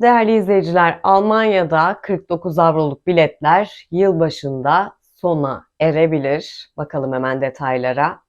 Değerli izleyiciler, Almanya'da 49 avroluk biletler yılbaşında sona erebilir. Bakalım hemen detaylara.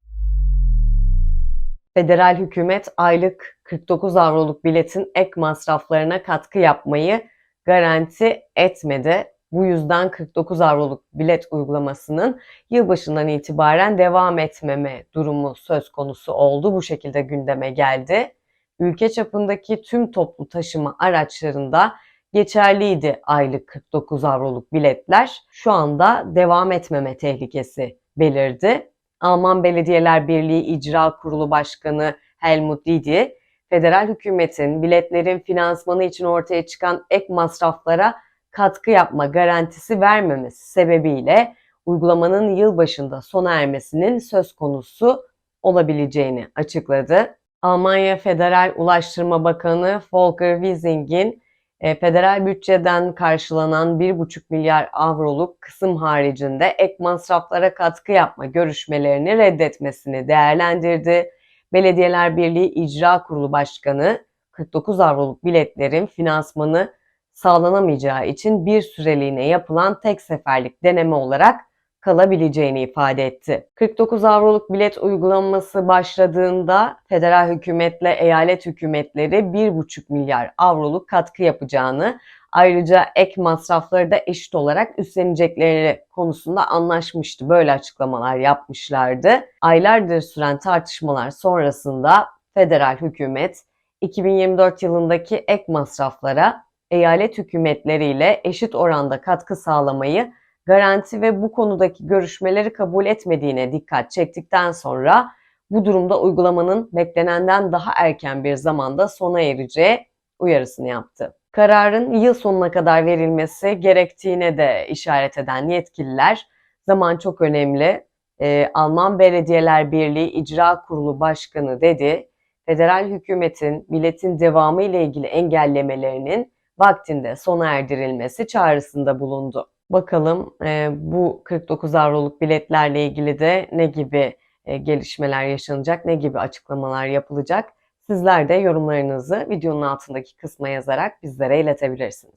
Federal hükümet aylık 49 avroluk biletin ek masraflarına katkı yapmayı garanti etmedi. Bu yüzden 49 avroluk bilet uygulamasının yılbaşından itibaren devam etmeme durumu söz konusu oldu. Bu şekilde gündeme geldi. Ülke çapındaki tüm toplu taşıma araçlarında geçerliydi aylık 49 avroluk biletler. Şu anda devam etmeme tehlikesi belirdi. Alman Belediyeler Birliği İcra Kurulu Başkanı Helmut Didi, federal hükümetin biletlerin finansmanı için ortaya çıkan ek masraflara katkı yapma garantisi vermemesi sebebiyle uygulamanın yılbaşında sona ermesinin söz konusu olabileceğini açıkladı. Almanya Federal Ulaştırma Bakanı Volker Wissing'in e, federal bütçeden karşılanan 1,5 milyar avroluk kısım haricinde ek masraflara katkı yapma görüşmelerini reddetmesini değerlendirdi. Belediyeler Birliği İcra Kurulu Başkanı 49 avroluk biletlerin finansmanı sağlanamayacağı için bir süreliğine yapılan tek seferlik deneme olarak kalabileceğini ifade etti. 49 avroluk bilet uygulaması başladığında federal hükümetle eyalet hükümetleri 1,5 milyar avroluk katkı yapacağını, ayrıca ek masrafları da eşit olarak üstlenecekleri konusunda anlaşmıştı. Böyle açıklamalar yapmışlardı. Aylardır süren tartışmalar sonrasında federal hükümet 2024 yılındaki ek masraflara eyalet hükümetleriyle eşit oranda katkı sağlamayı garanti ve bu konudaki görüşmeleri kabul etmediğine dikkat çektikten sonra bu durumda uygulamanın beklenenden daha erken bir zamanda sona ereceği uyarısını yaptı. Kararın yıl sonuna kadar verilmesi gerektiğine de işaret eden yetkililer zaman çok önemli. Ee, Alman Belediyeler Birliği İcra Kurulu Başkanı dedi, federal hükümetin biletin devamı ile ilgili engellemelerinin vaktinde sona erdirilmesi çağrısında bulundu. Bakalım e, bu 49 avroluk biletlerle ilgili de ne gibi e, gelişmeler yaşanacak, ne gibi açıklamalar yapılacak. Sizler de yorumlarınızı videonun altındaki kısma yazarak bizlere iletebilirsiniz.